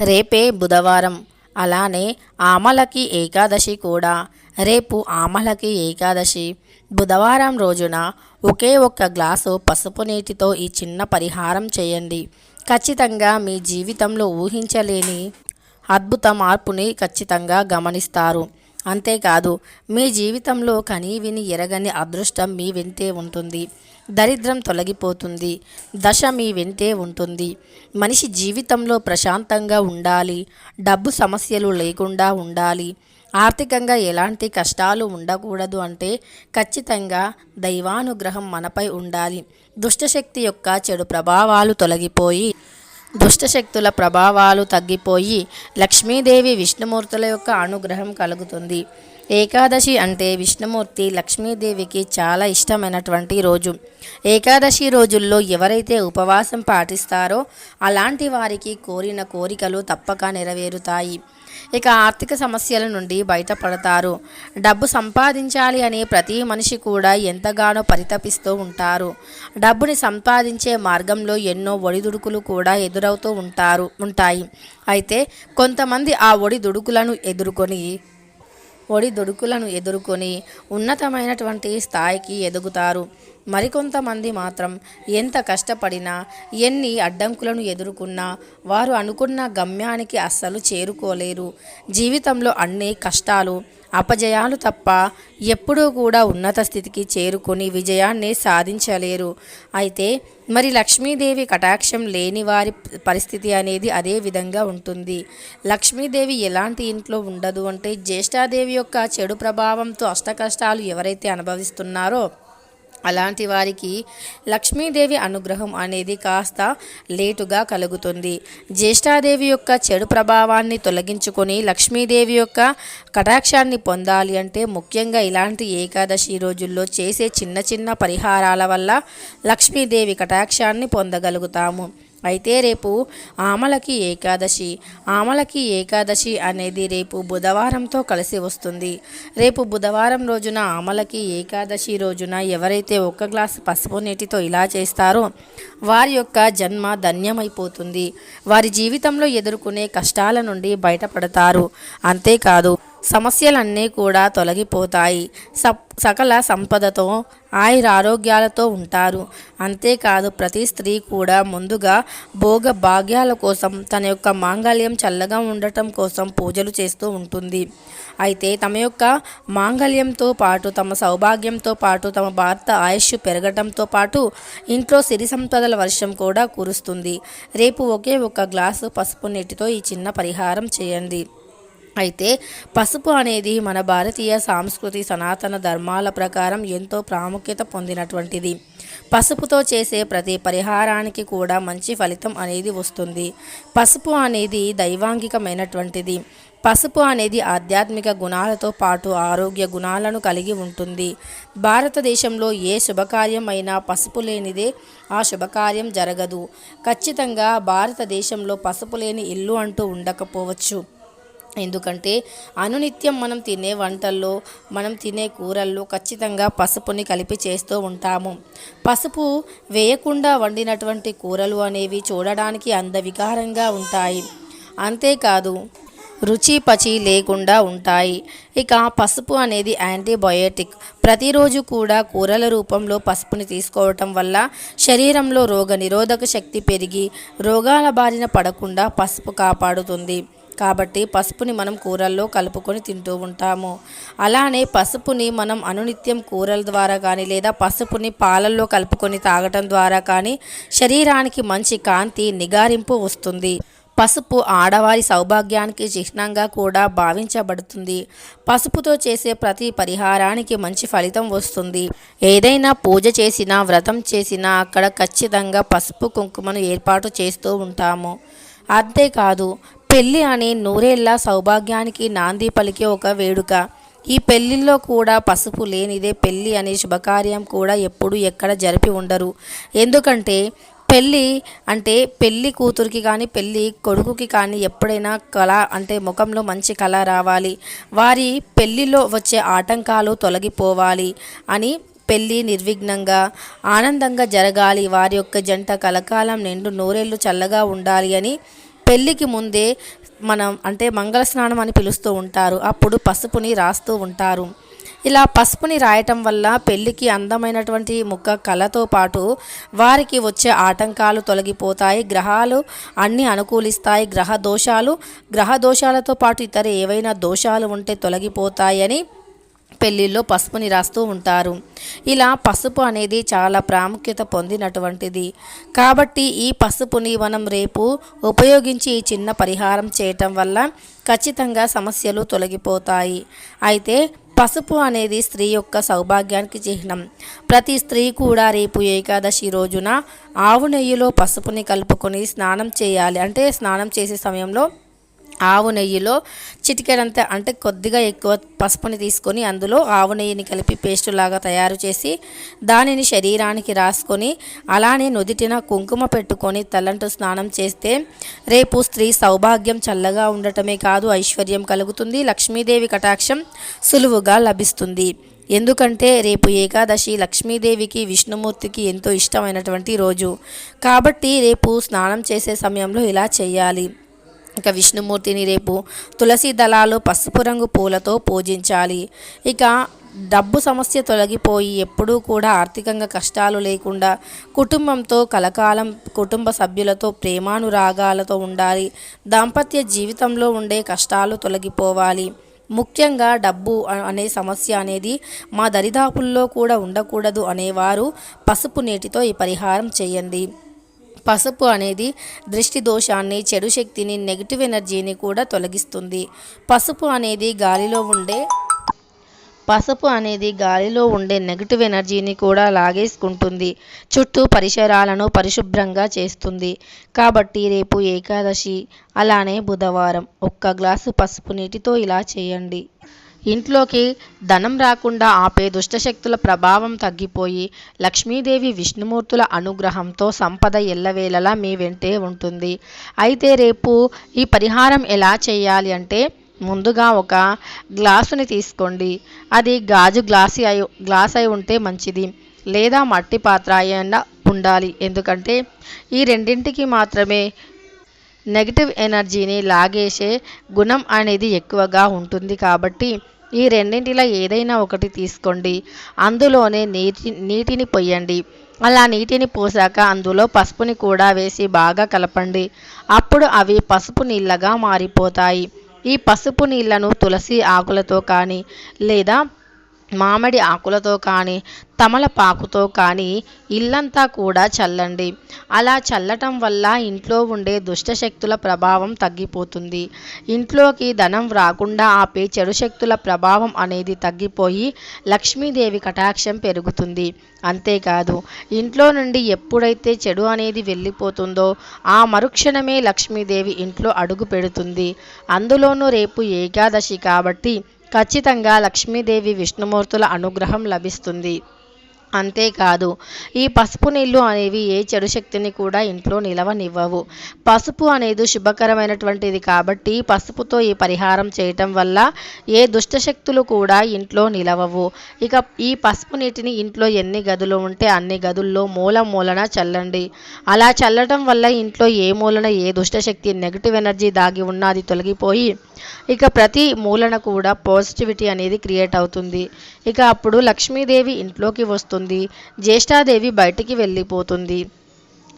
రేపే బుధవారం. అలానే ఆమలకి ఏకాదశి కూడా. రేపు ఆమలకి ఏకాదశి. బుధవారం రోజున ఒకే ఒక్క గ్లాసు పసుపు నీటితో ఈ చిన్న పరిహారం చేయండి. ఖచ్చితంగా మీ జీవితంలో ఊహించలేని అద్భుత మార్పుని ఖచ్చితంగా గమనిస్తారు. అంతేకాదు మీ జీవితంలో కనీవిని ఎరగని అదృష్టం మీ వెంటే ఉంటుంది. దరిద్రం తొలగిపోతుంది. దశ మీ వెంటే ఉంటుంది. మనిషి జీవితంలో ప్రశాంతంగా ఉండాలి. డబ్బు సమస్యలు లేకుండా ఉండాలి. ఆర్థికంగా ఎలాంటి కష్టాలు ఉండకూడదు అంటే ఖచ్చితంగా దైవానుగ్రహం మనపై ఉండాలి. దుష్టశక్తి యొక్క చెడు ప్రభావాలు తొలగిపోయి దుష్టశక్తుల ప్రభావాలు తగ్గిపోయి లక్ష్మీదేవి విష్ణుమూర్తుల యొక్క అనుగ్రహం కలుగుతుంది. ఏకాదశి అంటే విష్ణుమూర్తి లక్ష్మీదేవికి చాలా ఇష్టమైనటువంటి రోజు. ఏకాదశి రోజుల్లో ఎవరైతే ఉపవాసం పాటిస్తారో అలాంటి వారికి కోరిన కోరికలు తప్పక నెరవేరుతాయి. ఇక ఆర్థిక సమస్యల నుండి బయటపడతారు. డబ్బు సంపాదించాలి అని ప్రతి మనిషి కూడా ఎంతగానో పరితపిస్తూ ఉంటారు. డబ్బుని సంపాదించే మార్గంలో ఎన్నో ఒడిదుడుకులు కూడా ఎదురవుతూ ఉంటారు ఉంటాయి. అయితే కొంతమంది ఆ ఒడిదుడుకులను ఎదుర్కొని ఒడిదుడుకులను ఎదుర్కొని ఉన్నతమైనటువంటి స్థాయికి ఎదుగుతారు. మరికొంతమంది మాత్రం ఎంత కష్టపడినా ఎన్ని అడ్డంకులను ఎదుర్కొన్నా వారు అనుకున్న గమ్యానికి అస్సలు చేరుకోలేరు. జీవితంలో అన్ని కష్టాలు అపజయాలు తప్ప ఎప్పుడూ కూడా ఉన్నత స్థితికి చేరుకొని విజయాన్ని సాధించలేరు. అయితే మరి లక్ష్మీదేవి కటాక్షం లేని వారి పరిస్థితి అనేది అదే విధంగా ఉంటుంది. లక్ష్మీదేవి ఎలాంటి ఇంట్లో ఉండదు అంటే జ్యేష్ఠాదేవి యొక్క చెడు ప్రభావంతో అష్ట కష్టాలు ఎవరైతే అనుభవిస్తున్నారో అలాంటి వారికి లక్ష్మీదేవి అనుగ్రహం అనేది కాస్త లేటుగా కలుగుతుంది. జ్యేష్ఠాదేవి యొక్క చెడు ప్రభావాన్ని తొలగించుకొని లక్ష్మీదేవి యొక్క కటాక్షాన్ని పొందాలి అంటే ముఖ్యంగా ఇలాంటి ఏకాదశి రోజుల్లో చేసే చిన్న చిన్న పరిహారాల వల్ల లక్ష్మీదేవి కటాక్షాన్ని పొందగలుగుతాము. అయితే రేపు ఆమలకి ఏకాదశి. ఆమలకి ఏకాదశి అనేది రేపు బుధవారంతో కలిసి వస్తుంది. రేపు బుధవారం రోజున ఆమలకి ఏకాదశి రోజున ఎవరైతే ఒక్క గ్లాసు పసుపు నీటితో ఇలా చేస్తారో వారి యొక్క జన్మ ధన్యమైపోతుంది. వారి జీవితంలో ఎదుర్కొనే కష్టాల నుండి బయటపడతారు. అంతేకాదు సమస్యలన్నీ కూడా తొలగిపోతాయి. స సకల సంపదతో ఆయుర ఆరోగ్యాలతో ఉంటారు. అంతేకాదు ప్రతి స్త్రీ కూడా ముందుగా భోగ భాగ్యాల కోసం తన యొక్క మాంగళ్యం చల్లగా ఉండటం కోసం పూజలు చేస్తూ ఉంటుంది. అయితే తమ యొక్క మాంగళ్యంతో పాటు తమ సౌభాగ్యంతో పాటు తమ భర్త ఆయుష్ పెరగటంతో పాటు ఇంట్లో సిరి సంపదల వర్షం కూడా కురుస్తుంది. రేపు ఒకే ఒక గ్లాసు పసుపు నీటితో ఈ చిన్న పరిహారం చేయండి. అయితే పసుపు అనేది మన భారతీయ సాంస్కృతి సనాతన ధర్మాల ప్రకారం ఎంతో ప్రాముఖ్యత పొందినటువంటిది. పసుపుతో చేసే ప్రతి పరిహారానికి కూడా మంచి ఫలితం అనేది వస్తుంది. పసుపు అనేది దైవాంగికమైనటువంటిది. పసుపు అనేది ఆధ్యాత్మిక గుణాలతో పాటు ఆరోగ్య గుణాలను కలిగి ఉంటుంది. భారతదేశంలో ఏ శుభకార్యం అయినా పసుపు లేనిదే ఆ శుభకార్యం జరగదు. ఖచ్చితంగా భారతదేశంలో పసుపు లేని ఇల్లు అంటూ ఉండకపోవచ్చు. ఎందుకంటే అనునిత్యం మనం తినే వంటల్లో మనం తినే కూరల్లో ఖచ్చితంగా పసుపుని కలిపి చేస్తూ ఉంటాము. పసుపు వేయకుండా వండినటువంటి కూరలు అనేవి చూడడానికి అందవికారంగా ఉంటాయి. అంతేకాదు రుచి పచి లేకుండా ఉంటాయి. ఇక పసుపు అనేది యాంటీబయోటిక్. ప్రతిరోజు కూడా కూరల రూపంలో పసుపుని తీసుకోవటం వల్ల శరీరంలో రోగ నిరోధక శక్తి పెరిగి రోగాల బారిన పడకుండా పసుపు కాపాడుతుంది. కాబట్టి పసుపుని మనం కూరల్లో కలుపుకొని తింటూ ఉంటాము. అలానే పసుపుని మనం అనునిత్యం కూరల ద్వారా కానీ లేదా పసుపుని పాలల్లో కలుపుకొని తాగటం ద్వారా కానీ శరీరానికి మంచి కాంతి నిగారింపు వస్తుంది. పసుపు ఆడవారి సౌభాగ్యానికి చిహ్నంగా కూడా భావించబడుతుంది. పసుపుతో చేసే ప్రతి పరిహారానికి మంచి ఫలితం వస్తుంది. ఏదైనా పూజ చేసినా వ్రతం చేసినా అక్కడ ఖచ్చితంగా పసుపు కుంకుమను ఏర్పాటు చేస్తూ ఉంటాము. అంతేకాదు పెళ్ళి అనే నూరేళ్ళ సౌభాగ్యానికి నాంది పలికే ఒక వేడుక. ఈ పెళ్ళిల్లో కూడా పసుపు లేనిదే పెళ్ళి అనే శుభకార్యం కూడా ఎప్పుడు ఎక్కడ జరిపి ఉండరు. ఎందుకంటే పెళ్ళి అంటే పెళ్ళి కూతురికి కానీ పెళ్ళి కొడుకుకి కానీ ఎప్పుడైనా కళ అంటే ముఖంలో మంచి కళ రావాలి. వారి పెళ్ళిలో వచ్చే ఆటంకాలు తొలగిపోవాలి అని పెళ్ళి నిర్విఘ్నంగా ఆనందంగా జరగాలి. వారి యొక్క జంట కలకాలం నిండు నూరేళ్ళు చల్లగా ఉండాలి అని పెళ్ళికి ముందే మనం అంటే మంగళ స్నానం అని పిలుస్తూ ఉంటారు. అప్పుడు పసుపుని రాస్తూ ఉంటారు. ఇలా పసుపుని రాయటం వల్ల పెళ్ళికి అందమైనటువంటి ముక్క కళతో పాటు వారికి వచ్చే ఆటంకాలు తొలగిపోతాయి. గ్రహాలు అన్ని అనుకూలిస్తాయి. గ్రహ దోషాలు గ్రహ దోషాలతో పాటు ఇతర ఏవైనా దోషాలు ఉంటే తొలగిపోతాయని పెళ్ళిళ్ళలో పసుపుని రాస్తూ ఉంటారు. ఇలా పసుపు అనేది చాలా ప్రాముఖ్యత పొందినటువంటిది. కాబట్టి ఈ పసుపుని మనం రేపు ఉపయోగించి ఈ చిన్న పరిహారం చేయటం వల్ల ఖచ్చితంగా సమస్యలు తొలగిపోతాయి. అయితే పసుపు అనేది స్త్రీ యొక్క సౌభాగ్యానికి చిహ్నం. ప్రతి స్త్రీ కూడా రేపు ఏకాదశి రోజున ఆవు నెయ్యిలో పసుపుని కలుపుకొని స్నానం చేయాలి. అంటే స్నానం చేసే సమయంలో ఆవు నెయ్యిలో చిటికెడంత అంటే కొద్దిగా ఎక్కువ పసుపుని తీసుకొని అందులో ఆవు నెయ్యిని కలిపి పేస్ట్ లాగా తయారు చేసి దానిని శరీరానికి రాసుకొని అలానే నుదిటిన కుంకుమ పెట్టుకొని తలంటు స్నానం చేస్తే రేపు స్త్రీ సౌభాగ్యం చల్లగా ఉండటమే కాదు ఐశ్వర్యం కలుగుతుంది లక్ష్మీదేవి కటాక్షం సులువుగా లభిస్తుంది. ఎందుకంటే రేపు ఏకాదశి లక్ష్మీదేవికి విష్ణుమూర్తికి ఎంతో ఇష్టమైనటువంటి రోజు. కాబట్టి రేపు స్నానం చేసే సమయంలో ఇలా చేయాలి. ఇక విష్ణుమూర్తిని రేపు తులసి దళాలు పసుపు రంగు పూలతో పూజించాలి. ఇక డబ్బు సమస్య తొలగిపోయి ఎప్పుడూ కూడా ఆర్థికంగా కష్టాలు లేకుండా కుటుంబంతో కలకాలం కుటుంబ సభ్యులతో ప్రేమానురాగాలతో ఉండాలి. దాంపత్య జీవితంలో ఉండే కష్టాలు తొలగిపోవాలి. ముఖ్యంగా డబ్బు అనే సమస్య అనేది మా దరిదాపుల్లో కూడా ఉండకూడదు అనేవారు పసుపు నీటితో ఈ పరిహారం చేయండి. పసుపు అనేది దృష్టి దోషాన్ని చెడు శక్తిని నెగిటివ్ ఎనర్జీని కూడా తొలగిస్తుంది. పసుపు అనేది గాలిలో ఉండే పసుపు అనేది గాలిలో ఉండే నెగిటివ్ ఎనర్జీని కూడా లాగేసుకుంటుంది. చుట్టూ పరిసరాలను పరిశుభ్రంగా చేస్తుంది. కాబట్టి రేపు ఏకాదశి అలానే బుధవారం ఒక్క గ్లాసు పసుపు నీటితో ఇలా చేయండి. ఇంట్లోకి ధనం రాకుండా ఆపే దుష్టశక్తుల ప్రభావం తగ్గిపోయి లక్ష్మీదేవి విష్ణుమూర్తుల అనుగ్రహంతో సంపద ఎల్లవేళలా మీ వెంటే ఉంటుంది. అయితే రేపు ఈ పరిహారం ఎలా చేయాలి అంటే ముందుగా ఒక గ్లాసుని తీసుకోండి. అది గాజు గ్లాసు అయి గ్లాస్ అయి ఉంటే మంచిది. లేదా మట్టి పాత్ర అయినా ఉండాలి. ఎందుకంటే ఈ రెండింటికి మాత్రమే నెగిటివ్ ఎనర్జీని లాగేసే గుణం అనేది ఎక్కువగా ఉంటుంది కాబట్టి ఈ రెండింటిలో ఏదైనా ఒకటి తీసుకోండి. అందులోనే నీటి నీటిని పొయ్యండి. అలా నీటిని పోసాక అందులో పసుపుని కూడా వేసి బాగా కలపండి. అప్పుడు అవి పసుపు నీళ్ళగా మారిపోతాయి. ఈ పసుపు నీళ్ళను తులసి ఆకులతో కానీ లేదా మామిడి ఆకులతో కానీ తమలపాకుతో కానీ ఇల్లంతా కూడా చల్లండి. అలా చల్లటం వల్ల ఇంట్లో ఉండే దుష్టశక్తుల ప్రభావం తగ్గిపోతుంది. ఇంట్లోకి ధనం రాకుండా ఆపే చెడు శక్తుల ప్రభావం అనేది తగ్గిపోయి లక్ష్మీదేవి కటాక్షం పెరుగుతుంది. అంతేకాదు ఇంట్లో నుండి ఎప్పుడైతే చెడు అనేది వెళ్ళిపోతుందో ఆ మరుక్షణమే లక్ష్మీదేవి ఇంట్లో అడుగు పెడుతుంది. అందులోనూ రేపు ఏకాదశి కాబట్టి ఖచ్చితంగా లక్ష్మీదేవి విష్ణుమూర్తుల అనుగ్రహం లభిస్తుంది. అంతేకాదు ఈ పసుపు నీళ్ళు అనేవి ఏ చెడు శక్తిని కూడా ఇంట్లో నిలవనివ్వవు. పసుపు అనేది శుభకరమైనటువంటిది కాబట్టి పసుపుతో ఈ పరిహారం చేయటం వల్ల ఏ దుష్టశక్తులు కూడా ఇంట్లో నిలవవు. ఇక ఈ పసుపు నీటిని ఇంట్లో ఎన్ని గదులు ఉంటే అన్ని గదుల్లో మూల మూలన చల్లండి. అలా చల్లటం వల్ల ఇంట్లో ఏ మూలన ఏ దుష్టశక్తి నెగిటివ్ ఎనర్జీ దాగి ఉన్నది తొలగిపోయి ఇక ప్రతి మూలన కూడా పాజిటివిటీ అనేది క్రియేట్ అవుతుంది. ఇక అప్పుడు లక్ష్మీదేవి ఇంట్లోకి వస్తుంది. జ్యేష్ఠాదేవి బయటికి వెళ్ళిపోతుంది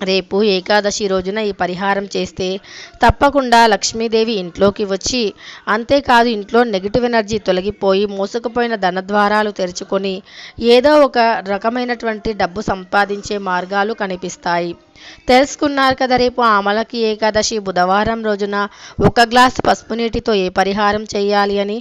రేపు ఏకాదశి రోజున ఈ పరిహారం చేస్తే తప్పకుండా లక్ష్మీదేవి ఇంట్లోకి వచ్చి అంతేకాదు ఇంట్లో నెగిటివ్ ఎనర్జీ తొలగిపోయి మోసుకుపోయిన ధనద్వారాలు తెరుచుకొని ఏదో ఒక రకమైనటువంటి డబ్బు సంపాదించే మార్గాలు కనిపిస్తాయి. తెలుసుకున్నారు కదా రేపు ఆమలకి ఏకాదశి బుధవారం రోజున ఒక గ్లాస్ పసుపు నీటితో ఏ పరిహారం చేయాలి అని?